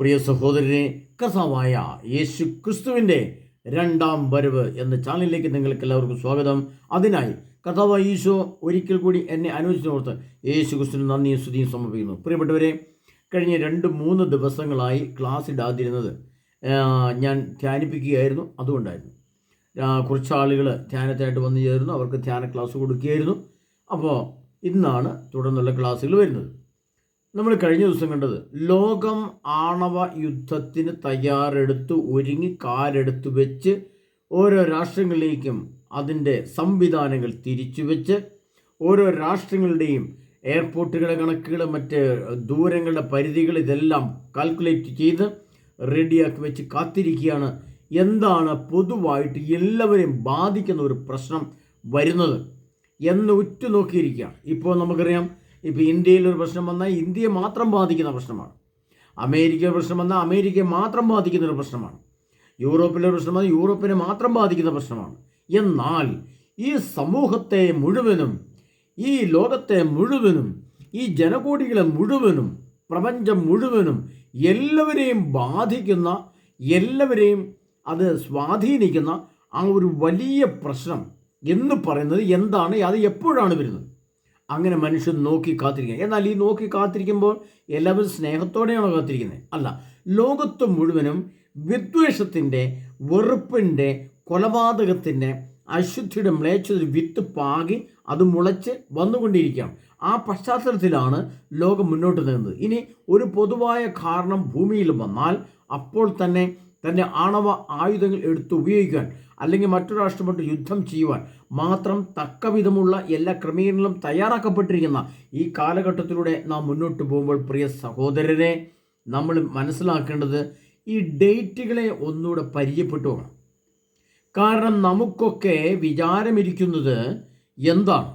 പ്രിയ സഹോദരനെ കസാവായ യേശു ക്രിസ്തുവിന്റെ രണ്ടാം വരവ് എന്ന ചാനലിലേക്ക് നിങ്ങൾക്ക് എല്ലാവർക്കും സ്വാഗതം. അതിനായി കഥാവ ഈശോ ഒരിക്കൽ കൂടി എന്നെ അനുവദിച്ചോർത്ത് യേശു ക്രിസ്തുവിന് നന്ദിയും സ്തുതിയും സമർപ്പിക്കുന്നു. പ്രിയപ്പെട്ടവരെ കഴിഞ്ഞ രണ്ട് മൂന്ന് ദിവസങ്ങളായി ക്ലാസ് ഇടാതിരുന്നത് ഞാൻ ധ്യാനിപ്പിക്കുകയായിരുന്നു. അതുകൊണ്ടായിരുന്നു. കുറച്ച് ആളുകൾ ധ്യാനത്തിനായിട്ട് വന്നു ചേർന്നു. അവർക്ക് ധ്യാന ക്ലാസ് കൊടുക്കുകയായിരുന്നു. അപ്പോൾ ഇന്നാണ് തുടർന്നുള്ള ക്ലാസ്സുകൾ വരുന്നത്. നമ്മൾ കഴിഞ്ഞ ദിവസം കണ്ടത് ലോകം ആണവ യുദ്ധത്തിന് തയ്യാറെടുത്ത് ഒരുങ്ങി കാലെടുത്ത് വെച്ച് ഓരോ രാഷ്ട്രങ്ങളിലേക്കും അതിന്റെ സംവിധാനങ്ങൾ തിരിച്ചു വെച്ച് ഓരോ രാഷ്ട്രങ്ങളുടെയും എയർപോർട്ടുകളെ കണക്കുകൾ മറ്റ് ദൂരങ്ങളുടെ പരിധികൾ ഇതെല്ലാം കാൽക്കുലേറ്റ് ചെയ്ത് റെഡിയാക്കി വെച്ച് കാത്തിരിക്കുകയാണ്. എന്താണ് പൊതുവായിട്ട് എല്ലാവരെയും ബാധിക്കുന്ന ഒരു പ്രശ്നം വരുന്നത് എന്ന് ഉറ്റുനോക്കിയിരിക്കുകയാണ്. ഇപ്പോൾ നമുക്കറിയാം ഇപ്പോൾ ഇന്ത്യയിൽ ഒരു പ്രശ്നം വന്നാൽ ഇന്ത്യയെ മാത്രം ബാധിക്കുന്ന പ്രശ്നമാണ്. അമേരിക്ക പ്രശ്നം വന്നാൽ അമേരിക്കയെ മാത്രം ബാധിക്കുന്ന ഒരു പ്രശ്നമാണ്. യൂറോപ്പിലെ പ്രശ്നം വന്നാൽ യൂറോപ്പിനെ മാത്രം ബാധിക്കുന്ന പ്രശ്നമാണ്. എന്നാൽ ഈ സമൂഹത്തെ മുഴുവനും ഈ ലോകത്തെ മുഴുവനും ഈ ജനകോടികളെ മുഴുവനും പ്രപഞ്ചം മുഴുവനും എല്ലാവരെയും ബാധിക്കുന്ന എല്ലാവരെയും അത് സ്വാധീനിക്കുന്ന ആ ഒരു വലിയ പ്രശ്നം എന്ന് പറയുന്നത് എന്താണ്? അത് എപ്പോഴാണ് വരുന്നത്? അങ്ങനെ മനുഷ്യൻ നോക്കി കാത്തിരിക്കുക. എന്നാൽ ഈ നോക്കി കാത്തിരിക്കുമ്പോൾ എല്ലാവരും സ്നേഹത്തോടെയാണോ കാത്തിരിക്കുന്നത്? അല്ല. ലോകത്ത് മുഴുവനും വിദ്വേഷത്തിന്റെ വെറുപ്പിന്റെ കൊലപാതകത്തിന്റെ അശുദ്ധിയുടെ മ്ലേച്ഛത വിത്ത് പാകി അത് മുളച്ച് വന്നുകൊണ്ടിരിക്കുകയാണ്. ആ പശ്ചാത്തലത്തിലാണ് ലോകം മുന്നോട്ട് നീങ്ങുന്നത്. ഇനി ഒരു പൊതുവായ കാരണം ഭൂമിയിൽ വന്നാൽ അപ്പോൾ തന്നെ തന്റെ ആണവ ആയുധങ്ങൾ എടുത്ത് ഉപയോഗിക്കാൻ അല്ലെങ്കിൽ മറ്റു രാഷ്ട്രമായിട്ട് യുദ്ധം ചെയ്യുവാൻ മാത്രം തക്കവിധമുള്ള എല്ലാ ക്രമീകരണങ്ങളും തയ്യാറാക്കപ്പെട്ടിരിക്കുന്ന ഈ കാലഘട്ടത്തിലൂടെ നാം മുന്നോട്ട് പോകുമ്പോൾ പ്രിയ സഹോദരനെ നമ്മൾ മനസ്സിലാക്കേണ്ടത് ഈ ഡേറ്റുകളെ ഒന്നുകൂടെ പരിചയപ്പെട്ടു പോകണം. കാരണം നമുക്കൊക്കെ വിചാരമിരിക്കുന്നത് എന്താണ്?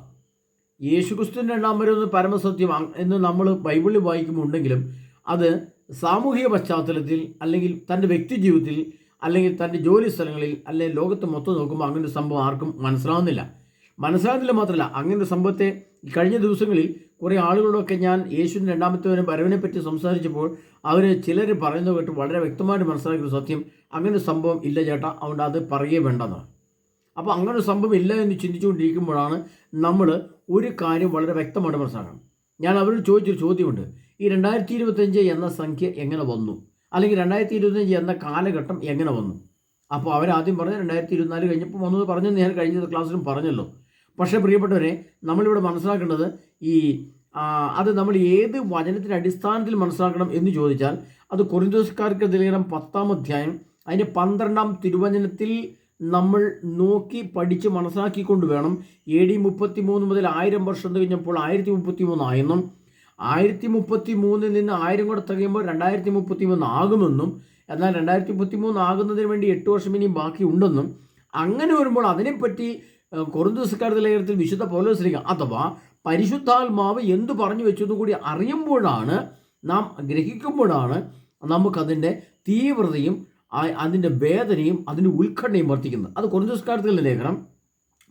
യേശുക്രിസ്തുവിന്റെ രണ്ടാം വരവ് പരമസത്യം എന്ന് നമ്മൾ ബൈബിളിൽ വായിക്കുമുണ്ടെങ്കിലും അത് സാമൂഹിക പശ്ചാത്തലത്തിൽ അല്ലെങ്കിൽ തന്റെ വ്യക്തി ജീവിതത്തിൽ അല്ലെങ്കിൽ തന്റെ ജോലി സ്ഥലങ്ങളിൽ അല്ലെങ്കിൽ ലോകത്ത് മൊത്തം നോക്കുമ്പോൾ അങ്ങനെ ഒരു സംഭവം ആർക്കും മനസ്സിലാവുന്നില്ല. മനസ്സിലാകുന്നില്ല മാത്രമല്ല അങ്ങനെ സംഭവത്തെ കഴിഞ്ഞ ദിവസങ്ങളിൽ കുറേ ആളുകളൊക്കെ ഞാൻ യേശുവിന്റെ രണ്ടാമത്തെ വരും വരവിനെ പറ്റി സംസാരിച്ചപ്പോൾ അവർ ചിലർ പറയുന്നത് കേട്ട് വളരെ വ്യക്തമായിട്ട് മനസ്സിലാക്കിയ സത്യം അങ്ങനെ ഒരു സംഭവം ഇല്ല ചേട്ടാ അതുകൊണ്ട് അത് പറയുകയേ വേണ്ടെന്നാണ് അപ്പോൾ അങ്ങനെ ഒരു സംഭവം ഇല്ല എന്ന് ചിന്തിച്ചുകൊണ്ടിരിക്കുമ്പോഴാണ് നമ്മൾ ഒരു കാര്യം വളരെ വ്യക്തമായിട്ട് മനസ്സിലാക്കണം. ഞാൻ അവരോട് ചോദിച്ചൊരു ചോദ്യമുണ്ട്. ഈ രണ്ടായിരത്തി ഇരുപത്തഞ്ച് എന്ന സംഖ്യ എങ്ങനെ വന്നു? അല്ലെങ്കിൽ രണ്ടായിരത്തി ഇരുപത്തഞ്ച് എന്ന കാലഘട്ടം എങ്ങനെ വന്നു? അപ്പോൾ അവരാദ്യം പറഞ്ഞ രണ്ടായിരത്തി ഇരുപത്തിനാല് കഴിഞ്ഞപ്പോൾ വന്നത് പറഞ്ഞു ഞാൻ കഴിഞ്ഞ ക്ലാസ്സിലും പറഞ്ഞല്ലോ. പക്ഷേ പ്രിയപ്പെട്ടവരെ നമ്മളിവിടെ മനസ്സിലാക്കേണ്ടത് ഈ അത് നമ്മൾ ഏത് വചനത്തിന്റെ അടിസ്ഥാനത്തിൽ മനസ്സിലാക്കണം എന്ന് ചോദിച്ചാൽ അത് കൊറിന്തോസ്കാർക്ക് ദിലേഖനം പത്താം അധ്യായം. അതിന്റെ പന്ത്രണ്ടാം തിരുവചനത്തിൽ നമ്മൾ നോക്കി പഠിച്ച് മനസ്സിലാക്കിക്കൊണ്ട് വേണം. എ ഡി മുപ്പത്തി മൂന്ന് മുതൽ ആയിരം വർഷം കഴിഞ്ഞപ്പോൾ ആയിരത്തി മുപ്പത്തി മൂന്നായെന്നും ആയിരത്തി മുപ്പത്തി മൂന്നിൽ നിന്ന് ആയിരം കൂടെ തികയുമ്പോൾ രണ്ടായിരത്തി മുപ്പത്തി മൂന്ന് ആകുമെന്നും എന്നാൽ രണ്ടായിരത്തി മുപ്പത്തി മൂന്ന് ആകുന്നതിന് വേണ്ടി എട്ട് വർഷം ഇനിയും ബാക്കി ഉണ്ടെന്നും അങ്ങനെ വരുമ്പോൾ അതിനെപ്പറ്റി കൊറുന്തോസ്കാരുടെ ലേഖനത്തിൽ വിശുദ്ധ പൗലോസ്ലിക അഥവാ പരിശുദ്ധാത്മാവ് എന്ത് പറഞ്ഞു വെച്ചു എന്ന് കൂടി അറിയുമ്പോഴാണ് നാം ഗ്രഹിക്കുമ്പോഴാണ് നമുക്കതിന്റെ തീവ്രതയും അതിന്റെ വേദനയും അതിന്റെ ഉത്കണ്ഠയും വർദ്ധിക്കുന്നത്. അത് കൊറിന്തോസ്കാരത്തിലെ ലേഖനം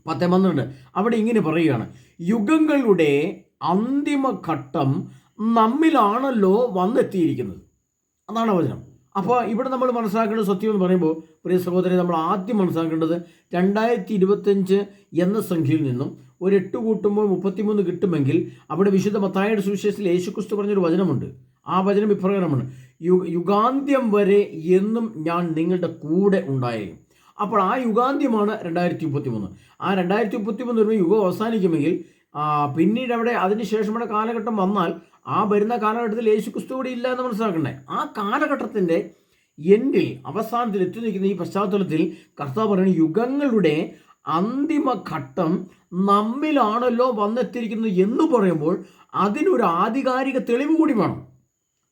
പത്ത് പന്ത്രണ്ട് അവിടെ ഇങ്ങനെ പറയുകയാണ്. യുഗങ്ങളുടെ അന്തിമഘട്ടം നമ്മിലാണല്ലോ വന്നെത്തിയിരിക്കുന്നത്. അതാണ് വചനം. അപ്പോൾ ഇവിടെ നമ്മൾ മനസ്സിലാക്കേണ്ട സത്യം എന്ന് പറയുമ്പോൾ പ്രിയ സഹോദരൻ നമ്മൾ ആദ്യം മനസ്സിലാക്കേണ്ടത് രണ്ടായിരത്തി ഇരുപത്തഞ്ച് എന്ന സംഖ്യയിൽ നിന്നും ഒരു എട്ട് കൂട്ടുമ്പോൾ മുപ്പത്തിമൂന്ന് കിട്ടുമെങ്കിൽ അവിടെ വിശുദ്ധ മത്തായുടെ സുവിശേഷത്തിൽ യേശുക്രിസ്തു പറഞ്ഞൊരു വചനമുണ്ട്. ആ വചനം ഇപ്രകാരമാണ്. യു യുഗാന്ത്യം വരെ എന്നും ഞാൻ നിങ്ങളുടെ കൂടെ ഉണ്ടായിരിക്കും അപ്പോൾ ആ യുഗാന്ത്യമാണ് രണ്ടായിരത്തി മുപ്പത്തി മൂന്ന് ആ രണ്ടായിരത്തി മുപ്പത്തി മൂന്ന് വരുമ്പോൾ യുഗം അവസാനിക്കുമെങ്കിൽ പിന്നീട് അവിടെ അതിനുശേഷമുള്ള കാലഘട്ടം വന്നാൽ ആ വരുന്ന കാലഘട്ടത്തിൽ യേശു ക്രിസ്തു കൂടി ഇല്ല എന്ന് മനസ്സിലാക്കണ്ടേ? ആ കാലഘട്ടത്തിന്റെ എൻഡിൽ അവസാനത്തിൽ എത്തി നിൽക്കുന്ന ഈ പശ്ചാത്തലത്തിൽ കർത്താവ് പറയുന്ന യുഗങ്ങളുടെ അന്തിമ ഘട്ടം നമ്മിലാണല്ലോ വന്നെത്തിയിരിക്കുന്നത് എന്ന് പറയുമ്പോൾ അതിനൊരു ആധികാരിക തെളിവ് കൂടി വേണം.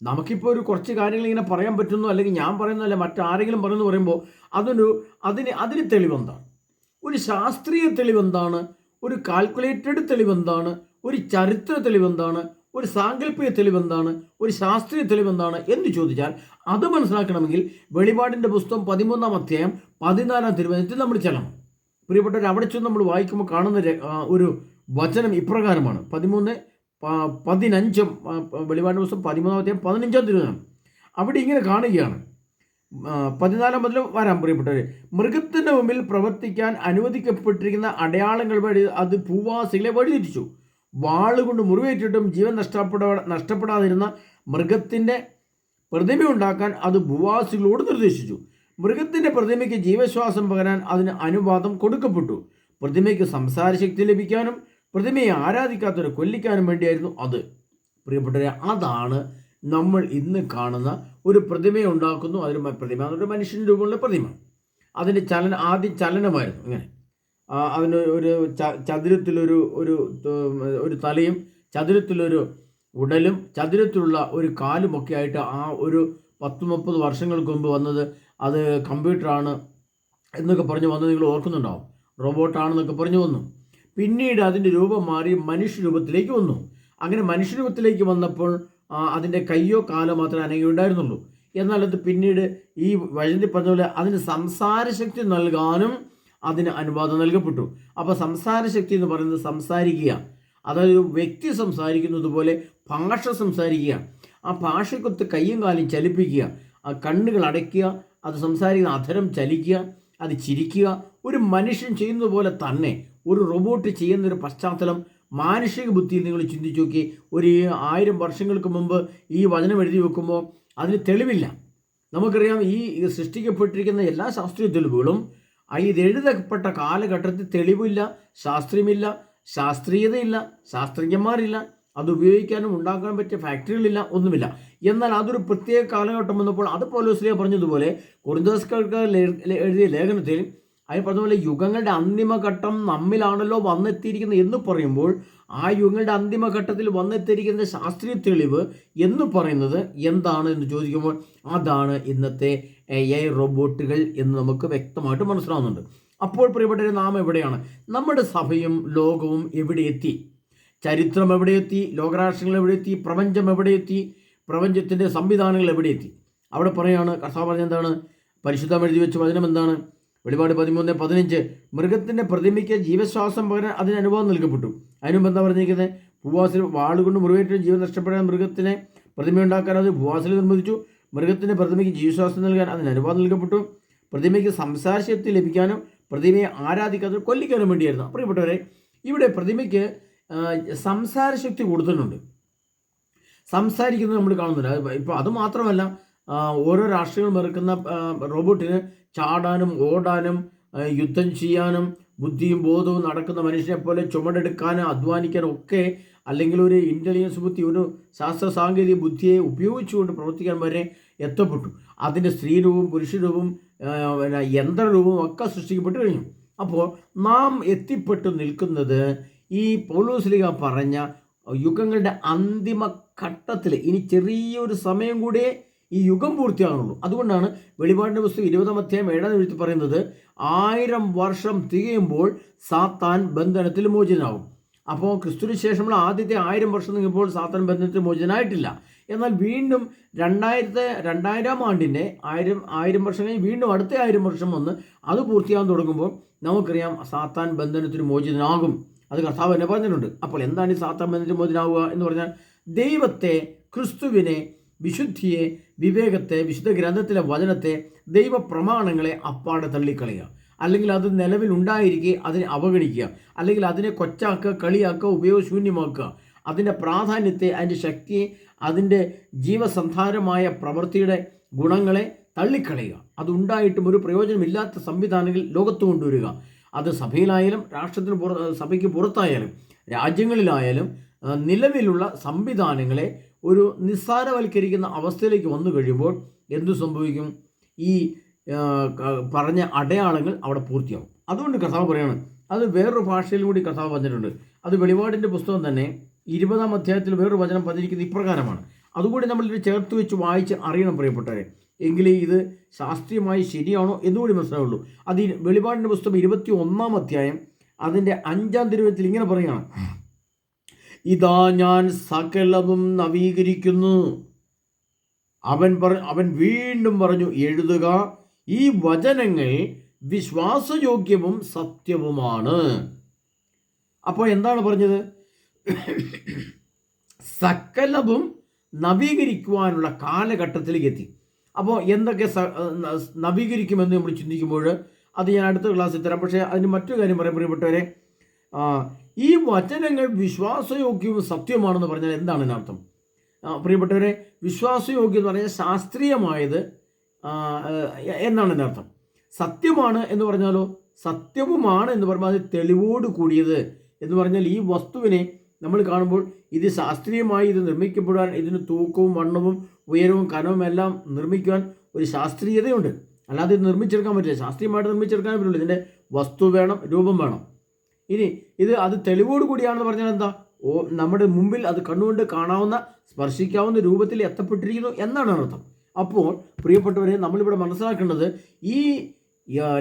നമുക്കിപ്പോൾ ഒരു കുറച്ച് കാര്യങ്ങൾ ഇങ്ങനെ പറയാൻ പറ്റുന്നു അല്ലെങ്കിൽ ഞാൻ പറയുന്നതല്ല മറ്റാരെങ്കിലും പറയുന്നു പറയുമ്പോൾ അതിനൊരു അതിന് അതിന് തെളിവെന്താണ്? ഒരു ശാസ്ത്രീയ തെളിവെന്താണ്? ഒരു കാൽക്കുലേറ്റഡ് തെളിവെന്താണ് ഒരു ചരിത്ര തെളിവെന്താണ് ഒരു സാങ്കല്പിക തെളിവെന്താണ് ഒരു ശാസ്ത്രീയ തെളിവെന്താണ് എന്ന് ചോദിച്ചാൽ അത് മനസ്സിലാക്കണമെങ്കിൽ വെളിപാടിന്റെ പുസ്തകം പതിമൂന്നാം അധ്യായം പതിനാലാം തിരുവനന്തപുരത്തിൽ നമ്മൾ ചെല്ലണം. പ്രിയപ്പെട്ടവർ അവിടെ ചെന്ന് നമ്മൾ വായിക്കുമ്പോൾ കാണുന്ന ഒരു വചനം ഇപ്രകാരമാണ്. പതിമൂന്ന് പതിനഞ്ചും വെളിപാടിന്റെ പുസ്തകം പതിമൂന്നാം അധ്യായം പതിനഞ്ചാം തിരുവനന്തപുരം അവിടെ ഇങ്ങനെ കാണുകയാണ്. ആ, പതിനാലാം മുതൽ വരാൻ പ്രിയപ്പെട്ടവരെ. മൃഗത്തിന്റെ മുമ്പിൽ പ്രവർത്തിക്കാൻ അനുവദിക്കപ്പെട്ടിരിക്കുന്ന അടയാളങ്ങൾ വഴി അത് ഭൂവാസികളെ വഴിതിരിച്ചു വാളുകൊണ്ട് മുറിവേറ്റിട്ടും ജീവൻ നഷ്ടപ്പെടാ നഷ്ടപ്പെടാതിരുന്ന മൃഗത്തിന്റെ പ്രതിമ ഉണ്ടാക്കാൻ അത് ഭൂവാസികളോട് നിർദ്ദേശിച്ചു. മൃഗത്തിന്റെ പ്രതിമയ്ക്ക് ജീവശ്വാസം പകരാൻ അതിന് അനുവാദം കൊടുക്കപ്പെട്ടു. പ്രതിമയ്ക്ക് സംസാരശക്തി ലഭിക്കാനും പ്രതിമയെ ആരാധിക്കാത്തവരെ കൊല്ലിക്കാനും വേണ്ടിയായിരുന്നു അത്. പ്രിയപ്പെട്ടവരെ അതാണ് നമ്മൾ ഇന്ന് കാണുന്ന ഒരു പ്രതിമയുണ്ടാക്കുന്നു അതൊരു പ്രതിമ അതൊരു മനുഷ്യൻ രൂപമുള്ള പ്രതിമ. അതിന്റെ ചലന ആദ്യം ചലനമായിരുന്നു. ഇങ്ങനെ. അതിന് ഒരു ചതുരത്തിലൊരു ഒരു ഒരു തലയും ചതുരത്തിലൊരു ഉടലും ചതുരത്തിലുള്ള ഒരു കാലുമൊക്കെ ആയിട്ട് ആ ഒരു പത്ത് മുപ്പത് വർഷങ്ങൾക്ക് മുമ്പ് വന്നത് അത് കമ്പ്യൂട്ടറാണ് എന്നൊക്കെ പറഞ്ഞ് വന്നത് നിങ്ങൾ ഓർക്കുന്നുണ്ടാവും. റോബോട്ടാണെന്നൊക്കെ പറഞ്ഞു വന്നു. പിന്നീട് അതിന്റെ രൂപം മാറി മനുഷ്യരൂപത്തിലേക്ക് വന്നു. അങ്ങനെ മനുഷ്യരൂപത്തിലേക്ക് വന്നപ്പോൾ അതിന്റെ കയ്യോ കാലോ മാത്രമേ അനങ്ങി ഉണ്ടായിരുന്നുള്ളൂ എന്നാൽ അത് പിന്നീട് ഈ വഴി പറഞ്ഞ പോലെ അതിന് സംസാരശക്തി നൽകാനും അതിന് അനുവാദം നൽകപ്പെട്ടു. അപ്പോൾ സംസാരശക്തി എന്ന് പറയുന്നത് സംസാരിക്കുക. അതായത് വ്യക്തി സംസാരിക്കുന്നത് പോലെ ഭാഷ സംസാരിക്കുക. ആ ഭാഷക്കൊത്ത് കയ്യും കാലും ചലിപ്പിക്കുക. ആ കണ്ണുകൾ അടയ്ക്കുക. അത് സംസാരിക്കുന്ന അധരം ചലിക്കുക. അത് ചിരിക്കുക. ഒരു മനുഷ്യൻ ചെയ്യുന്നത് പോലെ തന്നെ ഒരു റോബോട്ട് ചെയ്യുന്നൊരു പശ്ചാത്തലം മാനുഷിക ബുദ്ധിയിൽ നിങ്ങൾ ചിന്തിച്ചു നോക്കി. ഒരു ആയിരം വർഷങ്ങൾക്ക് മുമ്പ് ഈ വചനം എഴുതി വെക്കുമ്പോൾ അതിന് തെളിവില്ല. നമുക്കറിയാം ഈ സൃഷ്ടിക്കപ്പെട്ടിരിക്കുന്ന എല്ലാ ശാസ്ത്രീയ തെളിവുകളും ഇതെഴുതപ്പെട്ട കാലഘട്ടത്തിൽ തെളിവില്ല ശാസ്ത്രീയമില്ല ശാസ്ത്രീയതയില്ല ശാസ്ത്രജ്ഞന്മാരില്ല അത് ഉപയോഗിക്കാനും ഉണ്ടാക്കാൻ പറ്റിയ ഫാക്ടറികളില്ല ഒന്നുമില്ല. എന്നാൽ അതൊരു പ്രത്യേക കാലഘട്ടം വന്നപ്പോൾ അത് പോലോസ്ലിയ പറഞ്ഞതുപോലെ കുറുന്തോസ്കൾക്ക് എഴുതിയ ലേഖനത്തിൽ അതിൽ പറഞ്ഞതുപോലെ യുഗങ്ങളുടെ അന്തിമഘട്ടം നമ്മിലാണല്ലോ വന്നെത്തിയിരിക്കുന്നത് എന്ന് പറയുമ്പോൾ ആ യുഗങ്ങളുടെ അന്തിമഘട്ടത്തിൽ വന്നെത്തിയിരിക്കുന്ന ശാസ്ത്രീയ തെളിവ് എന്ന് പറയുന്നത് എന്താണ് എന്ന് ചോദിക്കുമ്പോൾ അതാണ് ഇന്നത്തെ എ ഐ റോബോട്ടുകൾ എന്ന് നമുക്ക് വ്യക്തമായിട്ട് മനസ്സിലാവുന്നുണ്ട്. അപ്പോൾ പ്രിയപ്പെട്ടവരെ നാം എവിടെയാണ്? നമ്മുടെ സഭയും ലോകവും എവിടെ എത്തി? ചരിത്രം എവിടെ എത്തി? ലോകരാഷ്ട്രങ്ങൾ എവിടെ എത്തി? പ്രപഞ്ചം എവിടെ എത്തി? പ്രപഞ്ചത്തിന്റെ സംവിധാനങ്ങൾ എവിടെ എത്തി? അവിടെ പറയാണ് കർത്താവ് പറഞ്ഞ എന്താണ്? പരിശുദ്ധം എഴുതി വെച്ച വചനം എന്താണ്? വെളിപാട് പതിമൂന്ന് പതിനഞ്ച്. മൃഗത്തിന്റെ പ്രതിമയ്ക്ക് ജീവശ്വാസം പകരാൻ അതിന് അനുഭവം നൽകപ്പെട്ടു. അതിനുമ്പ് എന്താ പറഞ്ഞിരിക്കുന്നത് ഭൂവാസിൽ വാളുകൊണ്ട് മുറിവേറ്റ് ജീവൻ നഷ്ടപ്പെടാൻ മൃഗത്തിനെ പ്രതിമയുണ്ടാക്കാൻ അത് ഭൂവാസിൽ നിർമ്മിച്ചു മൃഗത്തിന്റെ പ്രതിമയ്ക്ക് ജീവശ്വാസം നൽകാൻ അതിന് അനുഭവം നൽകപ്പെട്ടു. പ്രതിമയ്ക്ക് സംസാരശക്തി ലഭിക്കാനും പ്രതിമയെ ആരാധിക്കാതെ കൊല്ലിക്കാനും വേണ്ടിയായിരുന്നു. പ്രിയപ്പെട്ടവരെ ഇവിടെ പ്രതിമയ്ക്ക് സംസാരശക്തി കൊടുത്തിട്ടുണ്ട്. സംസാരിക്കുന്നത് നമ്മൾ കാണുന്നുണ്ട് ഇപ്പോൾ അത് മാത്രമല്ല ഓരോ രാഷ്ട്രങ്ങൾ വെറുക്കുന്ന റോബോട്ടിന് ചാടാനും ഓടാനും യുദ്ധം ചെയ്യാനും ബുദ്ധിയും ബോധവും നടക്കുന്ന മനുഷ്യനെ പോലെ ചുമടെടുക്കാനും അധ്വാനിക്കാനും ഒക്കെ അല്ലെങ്കിൽ ഒരു ഇന്റലിജൻസ് ബുദ്ധി ഒരു ശാസ്ത്ര സാങ്കേതിക ബുദ്ധിയെ ഉപയോഗിച്ചുകൊണ്ട് പ്രവർത്തിക്കാൻ വരെ എത്തപ്പെട്ടു. അതിന്റെ പുരുഷരൂപവും രൂപവും പിന്നെ യന്ത്രരൂപവും ഒക്കെ സൃഷ്ടിക്കപ്പെട്ട് കഴിഞ്ഞു. അപ്പോൾ നാം എത്തിപ്പെട്ടു നിൽക്കുന്നത് ഈ പൗലോസ്ലിക പറഞ്ഞ യുഗങ്ങളുടെ അന്തിമ ഘട്ടത്തിൽ ഇനി ചെറിയൊരു സമയം കൂടിയേ ഈ യുഗം പൂർത്തിയാകുന്നുള്ളൂ അതുകൊണ്ടാണ് വെളിപാടിന്റെ പുസ്തകം ഇരുപതാം അധ്യായം ഏഴാം എഴുത്ത് പറയുന്നത് ആയിരം വർഷം തികയുമ്പോൾ സാത്താൻ ബന്ധനത്തിൽ മോചനാകും അപ്പോൾ ക്രിസ്തുവിന് ശേഷമുള്ള ആദ്യത്തെ ആയിരം വർഷം നീങ്ങുമ്പോൾ സാത്താൻ ബന്ധനത്തിൽ മോചനായിട്ടില്ല എന്നാൽ വീണ്ടും രണ്ടായിരത്തെ രണ്ടായിരം ആണ്ടിന്റെ ആയിരം ആയിരം വർഷം കഴിഞ്ഞ് വീണ്ടും അടുത്ത ആയിരം വർഷം വന്ന് അത് പൂർത്തിയാകാൻ തുടങ്ങുമ്പോൾ നമുക്കറിയാം സാത്താൻ ബന്ധനത്തിന് മോചിതനാകും. അത് കർത്താവ് തന്നെ പറഞ്ഞിട്ടുണ്ട്. അപ്പോൾ എന്താണ് ഈ സാത്താൻ ബന്ധനത്തിന് മോചനാവുക എന്ന് പറഞ്ഞാൽ ദൈവത്തെ ക്രിസ്തുവിനെ വിശുദ്ധിയെ വിവേകത്തെ വിശുദ്ധ ഗ്രന്ഥത്തിലെ വചനത്തെ ദൈവ പ്രമാണങ്ങളെ അപ്പാടെ തള്ളിക്കളയുക. അല്ലെങ്കിൽ അത് നിലവിലുണ്ടായിരിക്കെ അതിനെ അവഗണിക്കുക. അല്ലെങ്കിൽ അതിനെ കൊച്ചാക്കുക കളിയാക്കുക ഉപയോഗശൂന്യമാക്കുക. അതിന്റെ പ്രാധാന്യത്തെ അതിന്റെ ശക്തിയെ അതിന്റെ ജീവസന്ധാരമായ പ്രവൃത്തിയുടെ ഗുണങ്ങളെ തള്ളിക്കളയുക. അതുണ്ടായിട്ടും ഒരു പ്രയോജനമില്ലാത്ത സംവിധാനങ്ങൾ ലോകത്ത് കൊണ്ടുവരിക. അത് സഭയിലായാലും രാഷ്ട്രത്തിന് പുറ സഭയ്ക്ക് പുറത്തായാലും രാജ്യങ്ങളിലായാലും നിലവിലുള്ള സംവിധാനങ്ങളെ ഒരു നിസ്സാരവൽക്കരിക്കുന്ന അവസ്ഥയിലേക്ക് വന്നു കഴിയുമ്പോൾ എന്തു സംഭവിക്കും? ഈ പറഞ്ഞ അടയാളങ്ങൾ അവിടെ പൂർത്തിയാവും. അതുകൊണ്ട് കഥാവ് പറയാണ് അത് വേറൊരു ഭാഷയിൽ കൂടി കഥാവ് പറഞ്ഞിട്ടുണ്ട്. അത് വെളിപാടിന്റെ പുസ്തകം തന്നെ ഇരുപതാം അധ്യായത്തിൽ വേറൊരു വചനം പറഞ്ഞിരിക്കുന്നത് ഇപ്രകാരമാണ്. അതുകൂടി നമ്മൾ ഇത് ചേർത്ത് വെച്ച് വായിച്ച് അറിയണം പ്രിയപ്പെട്ടവരെ. എങ്കിലേ ഇത് ശാസ്ത്രീയമായി ശരിയാണോ എന്നുകൂടി മനസ്സിലാവുള്ളൂ. അത് വെളിപാടിന്റെ പുസ്തകം ഇരുപത്തി ഒന്നാം അധ്യായം അതിന്റെ അഞ്ചാം തിരുവത്തിൽ ഇങ്ങനെ പറയുകയാണ്. ഇതാ ഞാൻ സകലവും നവീകരിക്കുന്നു. അവൻ പറ അവൻ വീണ്ടും പറഞ്ഞു എഴുതുക ഈ വചനങ്ങൾ വിശ്വാസയോഗ്യവും സത്യവുമാണ്. അപ്പോൾ എന്താണ് പറഞ്ഞത്? സകലവും നവീകരിക്കുവാനുള്ള കാലഘട്ടത്തിലേക്ക് എത്തി അപ്പോൾ എന്തൊക്കെ നവീകരിക്കുമെന്ന് നമ്മൾ ചിന്തിക്കുമ്പോൾ അത് ഞാൻ അടുത്ത ക്ലാസ്സിൽ തരാം. പക്ഷേ അതിന് മറ്റൊരു കാര്യം പറയാൻ പ്രിയപ്പെട്ടവരെ ഈ വചനങ്ങൾ വിശ്വാസയോഗ്യവും സത്യമാണെന്ന് പറഞ്ഞാൽ എന്താണ് ഇതിനർത്ഥം? ആ, പ്രിയപ്പെട്ടവരെ വിശ്വാസയോഗ്യം എന്ന് പറഞ്ഞാൽ ശാസ്ത്രീയമായത് എന്നാണ് ഇതിനർത്ഥം? സത്യമാണ് എന്ന് പറഞ്ഞാലോ? സത്യവുമാണ് എന്ന് പറയുമ്പോൾ അത് തെളിവോട് കൂടിയത് എന്ന് പറഞ്ഞാൽ ഈ വസ്തുവിനെ നമ്മൾ കാണുമ്പോൾ ഇത് ശാസ്ത്രീയമായി ഇത് നിർമ്മിക്കപ്പെടാൻ ഇതിന് തൂക്കവും വണ്ണവും ഉയരവും കനവും എല്ലാം നിർമ്മിക്കുവാൻ ഒരു ശാസ്ത്രീയതയുണ്ട്. അല്ലാതെ ഇത് നിർമ്മിച്ചെടുക്കാൻ പറ്റില്ല. ശാസ്ത്രീയമായിട്ട് നിർമ്മിച്ചെടുക്കാൻ പറ്റുള്ളൂ ഇതിന്റെ വസ്തു വേണം രൂപം വേണം. ഇനി ഇത് അത് തെളിവോട് കൂടിയാണെന്ന് പറഞ്ഞാൽ എന്താ? ഓ നമ്മുടെ മുമ്പിൽ അത് കണ്ണുകൊണ്ട് കാണാവുന്ന സ്പർശിക്കാവുന്ന രൂപത്തിൽ എത്തപ്പെട്ടിരിക്കുന്നു എന്നാണ് അർത്ഥം. അപ്പോൾ പ്രിയപ്പെട്ടവരെ നമ്മളിവിടെ മനസ്സിലാക്കേണ്ടത് ഈ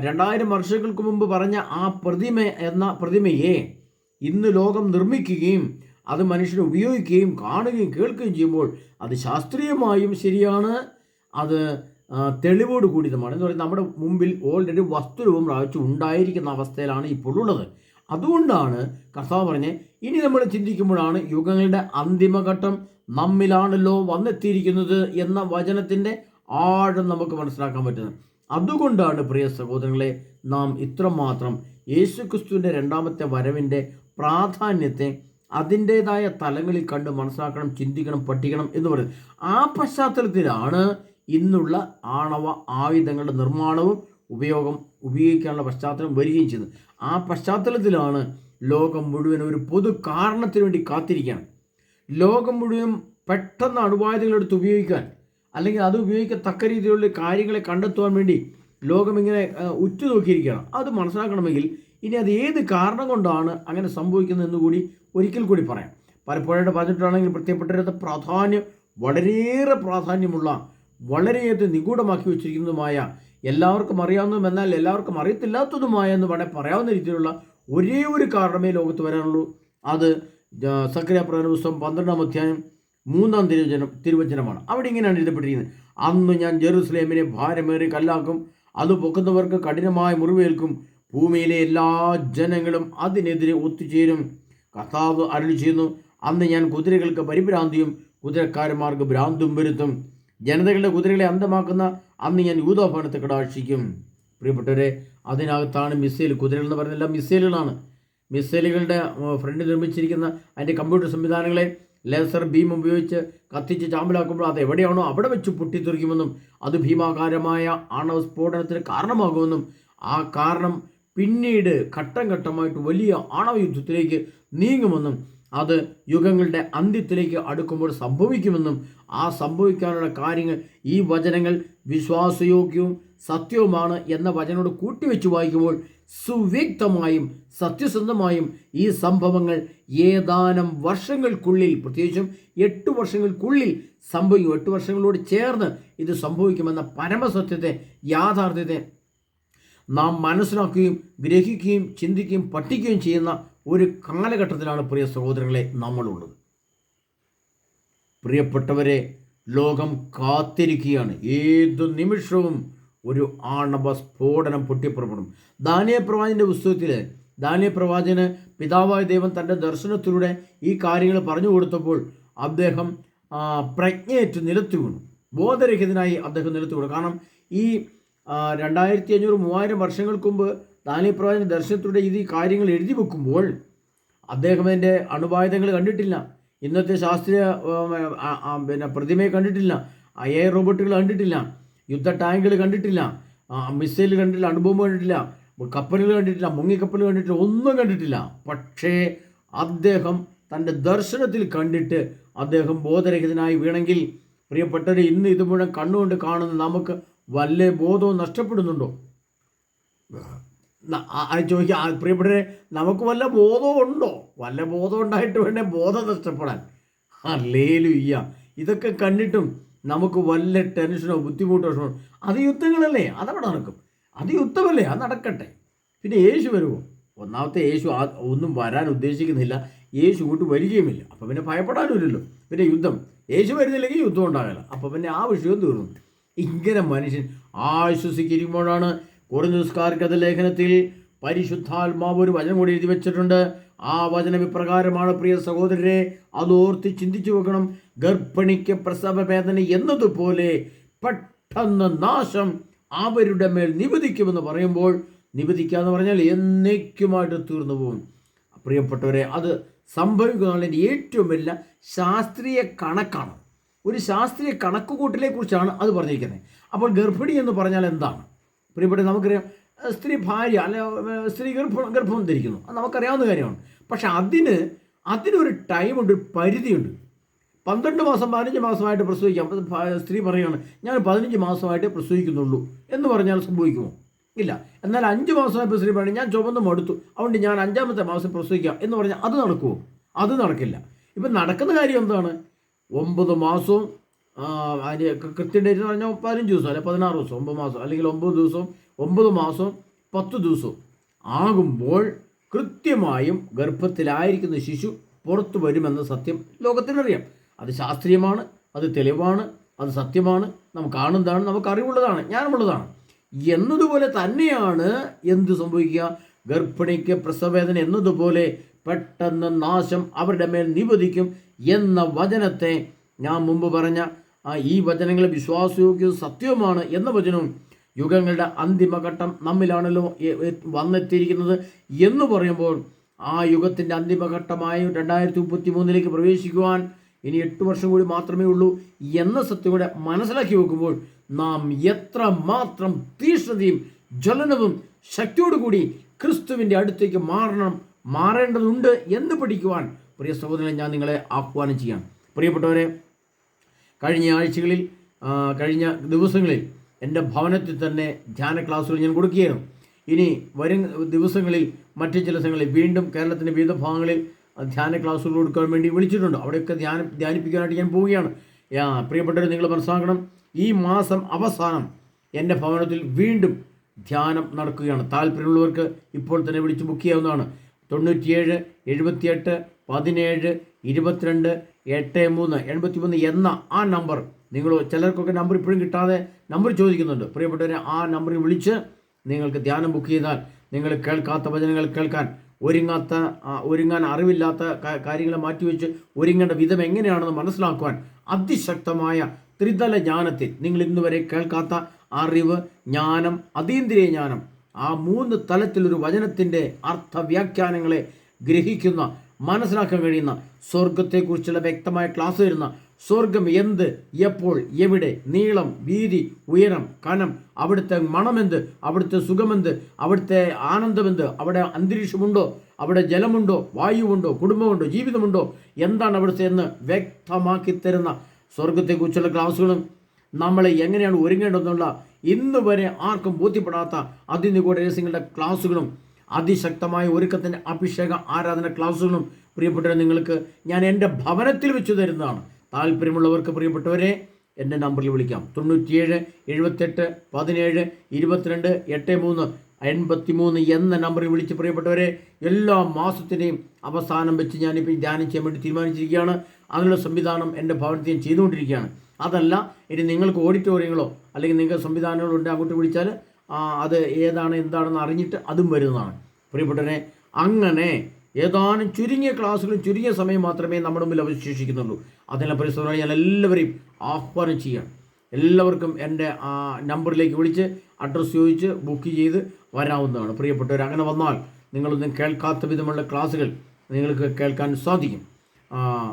രണ്ടായിരം വർഷങ്ങൾക്ക് മുമ്പ് പറഞ്ഞ ആ പ്രതിമ എന്ന പ്രതിമയെ ഇന്ന് ലോകം നിർമ്മിക്കുകയും അത് മനുഷ്യനെ ഉപയോഗിക്കുകയും കാണുകയും കേൾക്കുകയും ചെയ്യുമ്പോൾ അത് ശാസ്ത്രീയമായും ശരിയാണ് അത് തെളിവോട് കൂടിയതുമാണ്. എന്ന് പറയുന്നത് നമ്മുടെ മുമ്പിൽ ഓൾറെഡി വസ്തുരൂപം പ്രാപിച്ചു ഉണ്ടായിരിക്കുന്ന അവസ്ഥയിലാണ് ഇപ്പോൾ ഉള്ളത്. അതുകൊണ്ടാണ് കർത്താവ് പറഞ്ഞ് ഇനി നമ്മൾ ചിന്തിക്കുമ്പോഴാണ് യുഗങ്ങളുടെ അന്തിമഘട്ടം നമ്മിലാണല്ലോ വന്നെത്തിയിരിക്കുന്നത് എന്ന വചനത്തിന്റെ ആഴം നമുക്ക് മനസ്സിലാക്കാൻ പറ്റുന്നത്. അതുകൊണ്ടാണ് പ്രിയ സഹോദരങ്ങളെ നാം ഇത്രമാത്രം യേശുക്രിസ്തുവിന്റെ രണ്ടാമത്തെ വരവിന്റെ പ്രാധാന്യത്തെ അതിന്റേതായ തലങ്ങളിൽ കണ്ട് മനസ്സിലാക്കണം ചിന്തിക്കണം പഠിക്കണം എന്ന് പറയുന്നത്. ആ പശ്ചാത്തലത്തിലാണ് ഇന്നുള്ള ആണവ ആയുധങ്ങളുടെ നിർമ്മാണവും ഉപയോഗം ഉപയോഗിക്കാനുള്ള പശ്ചാത്തലം വരികയും ചെയ്യുന്നത്. ആ പശ്ചാത്തലത്തിലാണ് ലോകം മുഴുവൻ ഒരു പൊതു കാരണത്തിന് വേണ്ടി കാത്തിരിക്കുകയാണ് ലോകം മുഴുവൻ പെട്ടെന്ന് അണുവായുധങ്ങളെടുത്ത് ഉപയോഗിക്കാൻ അല്ലെങ്കിൽ അത് ഉപയോഗിക്കത്തക്ക രീതിയിലുള്ള കാര്യങ്ങളെ കണ്ടെത്തുവാൻ വേണ്ടി ലോകം ഇങ്ങനെ ഉറ്റുനോക്കിയിരിക്കുകയാണ് അത് മനസ്സിലാക്കണമെങ്കിൽ ഇനി അത് ഏത് കാരണം കൊണ്ടാണ് അങ്ങനെ സംഭവിക്കുന്നതെന്ന് കൂടി ഒരിക്കൽ കൂടി പറയാം. പലപ്പോഴായിട്ട് പറഞ്ഞിട്ടാണെങ്കിൽ പ്രത്യയപ്പെട്ട പ്രാധാന്യം വളരെയേറെ പ്രാധാന്യമുള്ള വളരെയേറെ നിഗൂഢമാക്കി വെച്ചിരിക്കുന്നതുമായ എല്ലാവർക്കും അറിയാവുന്നതും എന്നാൽ എല്ലാവർക്കും അറിയത്തില്ലാത്തതുമായ എന്ന് വേണേൽ പറയാവുന്ന രീതിയിലുള്ള ഒരേ ഒരു കാരണമേ ലോകത്ത് വരാനുള്ളൂ. അത് സക്രിയ പ്രധാന പുസ്തകം പന്ത്രണ്ടാം അധ്യായം മൂന്നാം തിരുവചനം തിരുവചനമാണ്. അവിടെ ഇങ്ങനെയാണ് എഴുതപ്പെട്ടിരിക്കുന്നത്. അന്ന് ഞാൻ ജെറുസലേമിനെ ഭാരമേറി കല്ലാക്കും അത് പൊക്കുന്നവർക്ക് കഠിനമായ മുറിവേൽക്കും ഭൂമിയിലെ എല്ലാ ജനങ്ങളും അതിനെതിരെ ഒത്തുചേരും. കർത്താവ് അരുളി ചെയ്യുന്നു അന്ന് ഞാൻ കുതിരകൾക്ക് പരിഭ്രാന്തിയും കുതിരക്കാരന്മാർക്ക് ഭ്രാന്തും വരുത്തും. ജനതകളുടെ കുതിരകളെ അന്തമാക്കുന്ന അന്ന് ഞാൻ യൂതോഭവനത്തെ കടാക്ഷിക്കും. പ്രിയപ്പെട്ടവരെ അതിനകത്താണ് മിസൈൽ കുതിരകൾ എന്ന് പറയുന്നത്. എല്ലാം മിസൈലുകളാണ്. മിസൈലുകളുടെ ഫ്രണ്ട് നിർമ്മിച്ചിരിക്കുന്ന അതിന്റെ കമ്പ്യൂട്ടർ സംവിധാനങ്ങളെ ലേസർ ബീം ഉപയോഗിച്ച് കത്തിച്ച് ചാമ്പലാക്കുമ്പോൾ അത് എവിടെയാണോ അവിടെ വെച്ച് പൊട്ടിത്തെറിക്കുമെന്നും അത് ഭീമാകാരമായ ആണവ സ്ഫോടനത്തിന് കാരണമാകുമെന്നും ആ കാരണം പിന്നീട് ഘട്ടം ഘട്ടമായിട്ട് വലിയ ആണവ യുദ്ധത്തിലേക്ക് നീങ്ങുമെന്നും അത് യുഗങ്ങളുടെ അന്ത്യത്തിലേക്ക് അടുക്കുമ്പോൾ സംഭവിക്കുമെന്നും ആ സംഭവിക്കാനുള്ള കാര്യങ്ങൾ ഈ വചനങ്ങൾ വിശ്വാസയോഗ്യവും സത്യവുമാണ് എന്ന വചനോട് കൂട്ടിവെച്ച് വായിക്കുമ്പോൾ സുവ്യക്തമായും സത്യസന്ധമായും ഈ സംഭവങ്ങൾ ഏതാനും വർഷങ്ങൾക്കുള്ളിൽ പ്രത്യേകിച്ചും എട്ട് വർഷങ്ങൾക്കുള്ളിൽ സംഭവിക്കും. എട്ട് വർഷങ്ങളോട് ചേർന്ന് ഇത് സംഭവിക്കുമെന്ന പരമസത്യത്തെ യാഥാർത്ഥ്യത്തെ നാം മനസ്സിലാക്കുകയും ഗ്രഹിക്കുകയും ചിന്തിക്കുകയും പഠിക്കുകയും ചെയ്യുന്ന ഒരു കാലഘട്ടത്തിലാണ് പ്രിയ സഹോദരങ്ങളെ നമ്മളുള്ളത്. പ്രിയപ്പെട്ടവരെ ലോകം കാത്തിരിക്കുകയാണ്. ഏതു നിമിഷവും ഒരു ആണവ സ്ഫോടനം പൊട്ടിപ്പുറപ്പെടും. ദാനിയ പ്രവാചന്റെ പുസ്തകത്തിൽ ദാനിയ പ്രവാചന് പിതാവായ ദൈവം തന്റെ ദർശനത്തിലൂടെ ഈ കാര്യങ്ങൾ പറഞ്ഞു കൊടുത്തപ്പോൾ അദ്ദേഹം പ്രജ്ഞയേറ്റ് നിലത്തു വീണു. ബോധരഹിതനായി അദ്ദേഹം നിലത്തു വീണു. കാരണം ഈ രണ്ടായിരത്തി അഞ്ഞൂറ് മൂവായിരം വർഷങ്ങൾക്ക് മുമ്പ് ദാനിയ പ്രവാചന്റെ ദർശനത്തിലൂടെ ഇത് കാര്യങ്ങൾ എഴുതി വെക്കുമ്പോൾ അദ്ദേഹം അതിന്റെ അണുബായുധങ്ങൾ കണ്ടിട്ടില്ല. ഇന്നത്തെ ശാസ്ത്രീയ പിന്നെ പ്രതിമയെ കണ്ടിട്ടില്ല. എ റോബോട്ടുകൾ കണ്ടിട്ടില്ല. യുദ്ധ ടാങ്കുകൾ കണ്ടിട്ടില്ല. മിസൈൽ കണ്ടിട്ടില്ല. അണുബോംബ് കണ്ടിട്ടില്ല. കപ്പലുകൾ കണ്ടിട്ടില്ല. മുങ്ങിക്കപ്പലുകൾ കണ്ടിട്ടില്ല. ഒന്നും കണ്ടിട്ടില്ല. പക്ഷേ അദ്ദേഹം തന്റെ ദർശനത്തിൽ കണ്ടിട്ട് അദ്ദേഹം ബോധരഹിതനായി വീണെങ്കിൽ പ്രിയപ്പെട്ടവരെ ഇന്ന് ഇത് മുഴുവൻ കണ്ണുകൊണ്ട് കാണുന്ന നമുക്ക് വല്ല ബോധവും നഷ്ടപ്പെടുന്നുണ്ടോ? ചോദിക്കുക പ്രിയപ്പെട്ടവരെ നമുക്ക് വല്ല ബോധവും ഉണ്ടോ? വല്ല ബോധം ഉണ്ടായിട്ട് വേണ്ടേ ബോധം നഷ്ടപ്പെടാൻ? അല്ലേലുയ്യ ഇതൊക്കെ കണ്ടിട്ടും നമുക്ക് വല്ല ടെൻഷനോ ബുദ്ധിമുട്ടോ അത് യുദ്ധങ്ങളല്ലേ? അതവിടെ നടക്കും. അത് യുദ്ധമല്ലേ? അത് നടക്കട്ടെ. പിന്നെ യേശു വരുമോ ഒന്നാമത്തെ യേശു ഒന്നും വരാൻ ഉദ്ദേശിക്കുന്നില്ല. യേശു കൂട്ട് വരികയുമില്ല. അപ്പം പിന്നെ ഭയപ്പെടാനുമില്ലല്ലോ പിന്നെ യുദ്ധം. യേശു വരുന്നില്ലെങ്കിൽ യുദ്ധം ഉണ്ടാകില്ല അപ്പോൾ പിന്നെ ആ വിഷയം തീർന്നു. ഇങ്ങനെ മനുഷ്യൻ ആശ്വസിച്ചിരിക്കുമ്പോഴാണ് കുറഞ്ഞ ലേഖനത്തിൽ പരിശുദ്ധാത്മാവ് ഒരു വചനം കൂടി എഴുതി വെച്ചിട്ടുണ്ട്. ആ വചനം ഇപ്രകാരമാണ് പ്രിയ സഹോദരരെ അതോർത്ത് ചിന്തിച്ചു വെക്കണം. ഗർഭിണിക്ക് പ്രസവ വേദന എന്നതുപോലെ പെട്ടെന്ന് നാശം അവരുടെ മേൽ നിവദിക്കുമെന്ന് പറയുമ്പോൾ നിവദിക്കുക എന്ന് പറഞ്ഞാൽ എന്നേക്കുമായിട്ട് തീർന്നു പോകും. പ്രിയപ്പെട്ടവരെ അത് സംഭവിക്കുന്നതിന്റെ ഏറ്റവും വലിയ ശാസ്ത്രീയ കണക്കാണ്. ഒരു ശാസ്ത്രീയ കണക്കുകൂട്ടലെ കുറിച്ചാണ് അത് പറഞ്ഞിരിക്കുന്നത്. അപ്പോൾ ഗർഭിണി എന്ന് പറഞ്ഞാൽ എന്താണ്? പ്രിയപ്പെട്ട നമുക്കറിയാം സ്ത്രീ ഭാര്യ അല്ലെ സ്ത്രീ ഗർഭം ഗർഭം ധരിക്കുന്നു. അത് നമുക്കറിയാവുന്ന കാര്യമാണ്. പക്ഷെ അതിന് അതിനൊരു ടൈമുണ്ട് ഒരു പരിധിയുണ്ട്. പന്ത്രണ്ട് മാസം പതിനഞ്ച് മാസമായിട്ട് പ്രസവിക്കാം. സ്ത്രീ പറയുകയാണ് ഞാൻ പതിനഞ്ച് മാസമായിട്ട് പ്രസവിക്കുന്നുള്ളൂ. എന്ന് പറഞ്ഞാൽ സംഭവിക്കുമോ? ഇല്ല. എന്നാൽ അഞ്ച് മാസമായപ്പോൾ സ്ത്രീ പറയുന്നത് ഞാൻ ചുമന്ന് മടുത്തു. അതുകൊണ്ട് ഞാൻ അഞ്ചാമത്തെ മാസം പ്രസവിക്കാം. എന്ന് പറഞ്ഞാൽ അത് നടക്കുമോ? അത് നടക്കില്ല. ഇപ്പം നടക്കുന്ന കാര്യം എന്താണ്? ഒമ്പത് മാസവും അതിന് കൃത്യം ഡേറ്റ് എന്ന് പറഞ്ഞാൽ പതിനഞ്ച് ദിവസം അല്ലെ? പതിനാറ് ദിവസം ഒമ്പത് മാസം. അല്ലെങ്കിൽ ഒമ്പത് ദിവസം ഒമ്പത് മാസം പത്ത് ദിവസം ആകുമ്പോൾ കൃത്യമായും ഗർഭത്തിലായിരിക്കുന്ന ശിശു പുറത്തു വരുമെന്ന സത്യം ലോകത്തിനറിയാം. അത് ശാസ്ത്രീയമാണ് അത് തെളിവാണ് അത് സത്യമാണ് നമുക്ക് കാണുന്നതാണ് നമുക്ക് അറിവുള്ളതാണ് ജ്ഞാനമുള്ളതാണ്. എന്നതുപോലെ തന്നെയാണ് എന്ത് സംഭവിക്കുക? ഗർഭിണിക്ക് പ്രസവേദന എന്നതുപോലെ പെട്ടെന്ന് നാശം അവരുടെ മേൽ നിവധിക്കും എന്ന വചനത്തെ ഞാൻ മുമ്പ് പറഞ്ഞ ആ ഈ വചനങ്ങൾ വിശ്വാസയോഗ്യവും സത്യവുമാണ് എന്ന വചനവും യുഗങ്ങളുടെ അന്തിമഘട്ടം നമ്മിലാണല്ലോ വന്നെത്തിയിരിക്കുന്നത് എന്ന് പറയുമ്പോൾ ആ യുഗത്തിന്റെ അന്തിമഘട്ടമായ രണ്ടായിരത്തി മുപ്പത്തി മൂന്നിലേക്ക് പ്രവേശിക്കുവാൻ ഇനി എട്ട് വർഷം കൂടി മാത്രമേ ഉള്ളൂ എന്ന സത്യം കൂടെ മനസ്സിലാക്കി വെക്കുമ്പോൾ നാം എത്ര മാത്രം തീഷ്ണതയും ജ്വലനവും ശക്തിയോടുകൂടി ക്രിസ്തുവിന്റെ അടുത്തേക്ക് മാറണം മാറേണ്ടതുണ്ട് എന്ന് പഠിക്കുവാൻ പ്രിയ സഹോദരൻ ഞാൻ നിങ്ങളെ ആഹ്വാനം ചെയ്യാം പ്രിയപ്പെട്ടവരെ കഴിഞ്ഞ ആഴ്ചകളിൽ കഴിഞ്ഞ ദിവസങ്ങളിൽ എന്റെ ഭവനത്തിൽ തന്നെ ധ്യാന ക്ലാസ്സുകൾ ഞാൻ കൊടുക്കുകയാണ് ഇനി വരും ദിവസങ്ങളിൽ മറ്റു ചില സ്ഥലങ്ങളിൽ വീണ്ടും കേരളത്തിന്റെ വിവിധ ഭാഗങ്ങളിൽ ധ്യാന ക്ലാസ്സുകൾ കൊടുക്കാൻ വേണ്ടി വിളിച്ചിട്ടുണ്ട്. അവിടെയൊക്കെ ധ്യാന ധ്യാനിപ്പിക്കാനായിട്ട് ഞാൻ പോവുകയാണ്. യാ, പ്രിയപ്പെട്ടവരെ നിങ്ങൾ മനസ്സിലാക്കണം ഈ മാസം അവസാനം എന്റെ ഭവനത്തിൽ വീണ്ടും ധ്യാനം നടക്കുകയാണ്. താല്പര്യമുള്ളവർക്ക് ഇപ്പോൾ തന്നെ വിളിച്ച് ബുക്ക് ചെയ്യാവുന്നതാണ്. തൊണ്ണൂറ്റിയേഴ് എഴുപത്തിയെട്ട് പതിനേഴ് ഇരുപത്തിരണ്ട് എട്ട് മൂന്ന് എൺപത്തി മൂന്ന് എന്ന ആ നമ്പർ. നിങ്ങൾ ചിലർക്കൊക്കെ നമ്പർ ഇപ്പോഴും കിട്ടാതെ നമ്പർ ചോദിക്കുന്നുണ്ട്. പ്രിയപ്പെട്ടവരെ ആ നമ്പറിൽ വിളിച്ച് നിങ്ങൾക്ക് ധ്യാനം ബുക്ക് ചെയ്താൽ നിങ്ങൾ കേൾക്കാത്ത വചനങ്ങൾ കേൾക്കാൻ ഒരുങ്ങാത്ത ഒരുങ്ങാൻ അറിവില്ലാത്ത കാര്യങ്ങളെ മാറ്റിവെച്ച് ഒരുങ്ങേണ്ട വിധം എങ്ങനെയാണെന്ന് മനസ്സിലാക്കുവാൻ അതിശക്തമായ ത്രിതല ജ്ഞാനത്തിൽ നിങ്ങൾ ഇന്ന് വരെ കേൾക്കാത്ത അറിവ് ജ്ഞാനം അതീന്ദ്രിയ ജ്ഞാനം ആ മൂന്ന് തലത്തിലൊരു വചനത്തിന്റെ അർത്ഥവ്യാഖ്യാനങ്ങളെ ഗ്രഹിക്കുന്ന മനസ്സിലാക്കാൻ കഴിയുന്ന സ്വർഗത്തെക്കുറിച്ചുള്ള വ്യക്തമായ ക്ലാസ് വരുന്ന സ്വർഗം എന്ത് എപ്പോൾ എവിടെ നീളം വീതി ഉയരം കനം അവിടുത്തെ മണമെന്ത് അവിടുത്തെ സുഖമെന്ത് അവിടുത്തെ ആനന്ദമെന്ത് അവിടെ അന്തരീക്ഷമുണ്ടോ അവിടെ ജലമുണ്ടോ വായുവുണ്ടോ കുടുംബമുണ്ടോ ജീവിതമുണ്ടോ എന്താണ് അവിടുത്തെ എന്ന് വ്യക്തമാക്കി തരുന്ന സ്വർഗത്തെക്കുറിച്ചുള്ള ക്ലാസ്സുകളും നമ്മളെ എങ്ങനെയാണ് ഒരുങ്ങേണ്ടതെന്നുള്ള ഇന്ന് വരെ ആർക്കും ബോധ്യപ്പെടാത്ത അതിനികൂടെ രഹസ്യങ്ങളുടെ ക്ലാസ്സുകളും അതിശക്തമായ ഒരുക്കത്തിന്റെ അഭിഷേക ആരാധന ക്ലാസ്സുകളും പ്രിയപ്പെട്ടവരെ നിങ്ങൾക്ക് ഞാൻ എന്റെ ഭവനത്തിൽ വെച്ചു തരുന്നതാണ്. താല്പര്യമുള്ളവർക്ക് പ്രിയപ്പെട്ടവരെ എന്റെ നമ്പറിൽ വിളിക്കാം. തൊണ്ണൂറ്റിയേഴ് എഴുപത്തെട്ട് പതിനേഴ് ഇരുപത്തിരണ്ട് എട്ട് മൂന്ന് എൺപത്തി മൂന്ന് എന്ന നമ്പറിൽ വിളിച്ച് പ്രിയപ്പെട്ടവരെ എല്ലാ മാസത്തിന്റെയും അവസാനം വെച്ച് ഞാനിപ്പോൾ ധ്യാനം ചെയ്യാൻ വേണ്ടി തീരുമാനിച്ചിരിക്കുകയാണ്. അതിനുള്ള സംവിധാനം എന്റെ ഭവനത്തിൽ ചെയ്തുകൊണ്ടിരിക്കുകയാണ്. അതല്ല ഇനി നിങ്ങൾക്ക് ഓഡിറ്റോറിയങ്ങളോ അല്ലെങ്കിൽ നിങ്ങൾക്ക് സംവിധാനങ്ങളുണ്ട് അങ്ങോട്ട് വിളിച്ചാൽ അത് ഏതാണ് എന്താണെന്ന് അറിഞ്ഞിട്ട് അതും വരുന്നതാണ്. പ്രിയപ്പെട്ടവരെ അങ്ങനെ ഏതാനും ചുരുങ്ങിയ ക്ലാസ്സുകളും ചുരുങ്ങിയ സമയം മാത്രമേ നമ്മുടെ മുമ്പിൽ അവശേഷിക്കുന്നുള്ളൂ. അതിനുള്ള പരിശ്രമം ഞാൻ എല്ലാവരെയും ആഹ്വാനം ചെയ്യുകയാണ്. എല്ലാവർക്കും എന്റെ നമ്പറിലേക്ക് വിളിച്ച് അഡ്രസ്സ് ചോദിച്ച് ബുക്ക് ചെയ്ത് വരാവുന്നതാണ്. പ്രിയപ്പെട്ടവർ അങ്ങനെ വന്നാൽ നിങ്ങളൊന്നും കേൾക്കാത്ത വിധമുള്ള ക്ലാസ്സുകൾ നിങ്ങൾക്ക് കേൾക്കാൻ സാധിക്കും.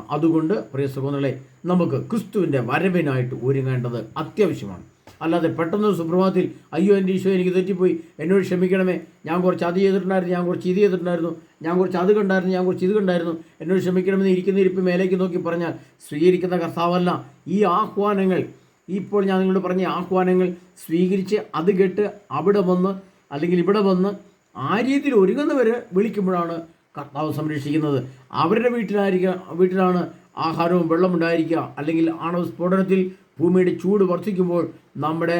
അതുകൊണ്ട് പ്രിയ സഹോദരങ്ങളെ നമുക്ക് ക്രിസ്തുവിന്റെ വരവിനായിട്ട് ഒരുങ്ങേണ്ടത് അത്യാവശ്യമാണ്. അല്ലാതെ പെട്ടെന്ന് സുപ്രഭാതത്തിൽ അയ്യോ എന്റെ ഈശോ എനിക്ക് തെറ്റിപ്പോയി. എന്നോട് ക്ഷമിക്കണമേ. ഞാൻ കുറച്ച് അത് ചെയ്തിട്ടുണ്ടായിരുന്നു ഞാൻ കുറച്ച് ഇത് ചെയ്തിട്ടുണ്ടായിരുന്നു ഞാൻ കുറച്ച് അത് കണ്ടായിരുന്നു ഞാൻ കുറച്ച് ഇത് കണ്ടായിരുന്നു. എന്നോട് ക്ഷമിക്കണമെന്ന് ഇരിക്കുന്ന ഇരിപ്പ് മേലേക്ക് നോക്കി പറഞ്ഞാൽ സ്വീകരിക്കുന്ന കർത്താവല്ല. ഈ ആഹ്വാനങ്ങൾ ഇപ്പോൾ ഞാൻ നിങ്ങളോട് പറഞ്ഞ ആഹ്വാനങ്ങൾ സ്വീകരിച്ച് അത് കേട്ട് അവിടെ വന്ന് അല്ലെങ്കിൽ ഇവിടെ വന്ന് ആ രീതിയിൽ ഒരുങ്ങുന്നവർ വിളിക്കുമ്പോഴാണ് കർത്താവ് സംരക്ഷിക്കുന്നത്. അവരുടെ വീട്ടിലായിരിക്കുക വീട്ടിലാണ് ആഹാരവും വെള്ളമുണ്ടായിരിക്കുക. അല്ലെങ്കിൽ ആണവ സ്ഫോടനത്തിൽ ഭൂമിയുടെ ചൂട് വർദ്ധിക്കുമ്പോൾ നമ്മുടെ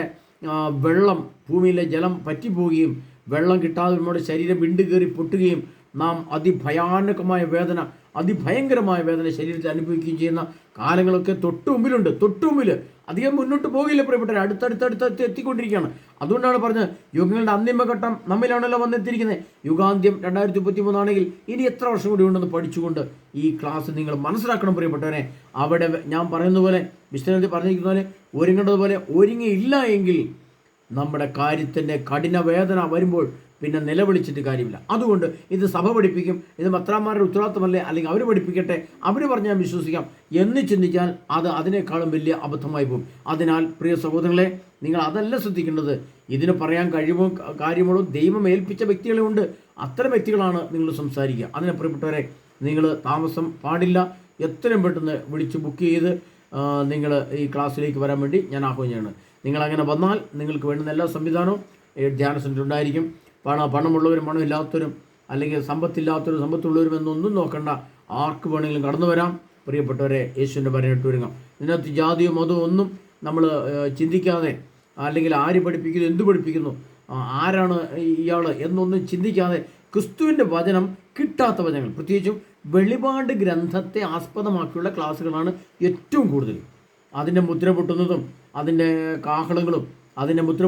വെള്ളം ഭൂമിയിലെ ജലം പറ്റിപ്പോവുകയും വെള്ളം കിട്ടാതെ നമ്മുടെ ശരീരം വിണ്ടു കയറി പൊട്ടുകയും നാം അതിഭയാനകമായ വേദന അതിഭയങ്കരമായ വേദന ശരീരത്തിൽ അനുഭവിക്കുകയും ചെയ്യുന്ന കാലങ്ങളൊക്കെ തൊട്ടുമുമ്പിലുണ്ട് തൊട്ടുമുമ്പിൽ തൊട്ടു മുമ്പിൽ അധികം മുന്നോട്ട് പോകില്ല പ്രിയപ്പെട്ടവർ അടുത്തടുത്തടുത്ത് എത്തിക്കൊണ്ടിരിക്കുകയാണ്. അതുകൊണ്ടാണ് പറഞ്ഞത് യുഗങ്ങളുടെ അന്തിമഘട്ടം നമ്മിലാണല്ലോ വന്നെത്തിയിരിക്കുന്നത്. യുഗാന്ത്യം രണ്ടായിരത്തി മുപ്പത്തി മൂന്നാണെങ്കിൽ ഇനി എത്ര വർഷം കൂടി ഉണ്ടെന്ന് പഠിച്ചുകൊണ്ട് ഈ ക്ലാസ് നിങ്ങൾ മനസ്സിലാക്കണം പ്രിയപ്പെട്ടവരെ. അവിടെ ഞാൻ പറയുന്ന പോലെ വിശ്വനാഥി പറഞ്ഞിരിക്കുന്ന പോലെ ഒരുങ്ങേണ്ടതുപോലെ ഒരുങ്ങിയില്ല എങ്കിൽ നമ്മുടെ കാര്യത്തിന്റെ കഠിന വേദന വരുമ്പോൾ പിന്നെ നിലവിളിച്ചിട്ട് കാര്യമില്ല. അതുകൊണ്ട് ഇത് സഭ പഠിപ്പിക്കും ഇത് മത്രാന്മാരുടെ ഉത്തരവാദിത്തമല്ലേ അല്ലെങ്കിൽ അവർ പഠിപ്പിക്കട്ടെ അവർ പറഞ്ഞാൽ വിശ്വസിക്കാം എന്ന് ചിന്തിച്ചാൽ അത് അതിനേക്കാളും വലിയ അബദ്ധമായി പോകും. അതിനാൽ പ്രിയ സഹോദരങ്ങളെ നിങ്ങൾ അതല്ല ശ്രദ്ധിക്കേണ്ടത്. ഇതിന് പറയാൻ കഴിവോ കാര്യമുള്ളൂ ദൈവം ഏൽപ്പിച്ച വ്യക്തികളെ ഉണ്ട്. അത്തരം വ്യക്തികളാണ് നിങ്ങൾ സംസാരിക്കുക. അതിനെ പ്രിയപ്പെട്ടവരെ നിങ്ങൾ താമസം പാടില്ല. എത്രയും പെട്ടെന്ന് വിളിച്ച് ബുക്ക് ചെയ്ത് നിങ്ങൾ ഈ ക്ലാസ്സിലേക്ക് വരാൻ വേണ്ടി ഞാൻ ആഹ്വാനം ചെയ്യണം നിങ്ങൾ അങ്ങനെ വന്നാൽ നിങ്ങൾക്ക് വേണ്ടുന്ന എല്ലാ സംവിധാനവും ധ്യാന സെന്റർ ഉണ്ടായിരിക്കും. പണ പണമുള്ളവരും പണമില്ലാത്തവരും അല്ലെങ്കിൽ സമ്പത്തില്ലാത്തവരും സമ്പത്തുള്ളവരും എന്നൊന്നും നോക്കണ്ട. ആർക്ക് വേണമെങ്കിലും കടന്നു വരാം. പ്രിയപ്പെട്ടവരെ യേശുവിന്റെ പറഞ്ഞിട്ട് ഒരുങ്ങാം. ഇതിനകത്ത് ജാതിയോ മതവും ഒന്നും നമ്മൾ ചിന്തിക്കാതെ അല്ലെങ്കിൽ ആര് പഠിപ്പിക്കുന്നു എന്ത് പഠിപ്പിക്കുന്നു ആരാണ് ഇയാൾ എന്നൊന്നും ചിന്തിക്കാതെ ക്രിസ്തുവിന്റെ വചനം കിട്ടാത്ത വചനങ്ങൾ. പ്രത്യേകിച്ചും വെളിപാട് ഗ്രന്ഥത്തെ ആസ്പദമാക്കിയുള്ള ക്ലാസ്സുകളാണ് ഏറ്റവും കൂടുതൽ. അതിന്റെ മുദ്ര പൊട്ടുന്നതും അതിന്റെ കാഹളങ്ങളും അതിന്റെ മുദ്ര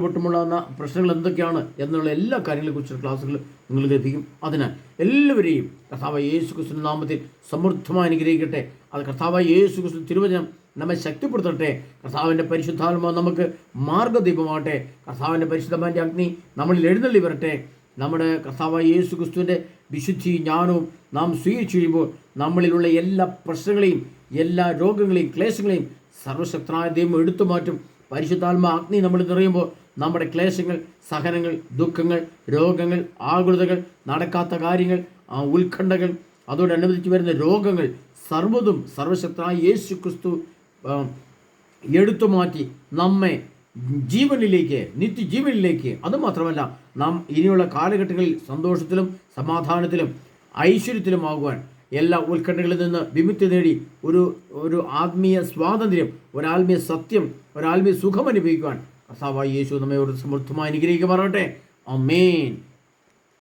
പ്രശ്നങ്ങൾ എന്തൊക്കെയാണ് എന്നുള്ള എല്ലാ കാര്യങ്ങളെക്കുറിച്ചുള്ള ക്ലാസ്സുകൾ നിങ്ങൾക്ക് ലഭിക്കും അതിനാൽ എല്ലാവരെയും കർത്താവ് യേശു ക്രിസ്തു നാമത്തിൽ സമൃദ്ധമായി അനുഗ്രഹിക്കട്ടെ. അത് കർത്താവ് യേശു ക്രിസ്തു തിരുവചനം നമ്മെ ശക്തിപ്പെടുത്തട്ടെ. കർത്താവിന്റെ പരിശുദ്ധാത്മാവ് നമുക്ക് മാർഗദീപമാകട്ടെ. കർത്താവിന്റെ പരിശുദ്ധമാന്റെ അഗ്നി നമ്മളിൽ എഴുന്നള്ളി വരട്ടെ. നമ്മുടെ കർത്താവ് യേശു ക്രിസ്തുവിന്റെ വിശുദ്ധി ജ്ഞാനവും നാം സ്വീകരിച്ചു കഴിയുമ്പോൾ നമ്മളിലുള്ള എല്ലാ പ്രശ്നങ്ങളെയും എല്ലാ രോഗങ്ങളെയും ക്ലേശങ്ങളെയും സർവശക്തനായ ദൈവം എടുത്തു മാറ്റും. പരിശുദ്ധാത്മ അഗ്നി നമ്മൾ നിറയുമ്പോൾ നമ്മുടെ ക്ലേശങ്ങൾ സഹനങ്ങൾ ദുഃഖങ്ങൾ രോഗങ്ങൾ ആകുലതകൾ നടക്കാത്ത കാര്യങ്ങൾ ഉത്കണ്ഠകൾ അതോടനുബന്ധിച്ച് വരുന്ന രോഗങ്ങൾ സർവതും സർവശക്തനായ യേശു ക്രിസ്തു എടുത്തു മാറ്റി നമ്മെ ജീവനിലേക്ക് നിത്യജീവനിലേക്ക് അതുമാത്രമല്ല നാം ഇനിയുള്ള കാലഘട്ടങ്ങളിൽ സന്തോഷത്തിലും സമാധാനത്തിലും ഐശ്വര്യത്തിലുമാകുവാൻ എല്ലാ ഉത്കണ്ഠകളിൽ നിന്ന് വിമുക്തി നേടി ഒരു ഒരു ആത്മീയ സ്വാതന്ത്ര്യം ഒരാത്മീയ സത്യം ഒരാത്മീയ സുഖം അനുഭവിക്കുവാൻ കർത്താവായി യേശു നമ്മയോട് സമൃദ്ധമായി സമൃദ്ധമായി അനുഗ്രഹിക്കുമാറാകട്ടെ അമേൻ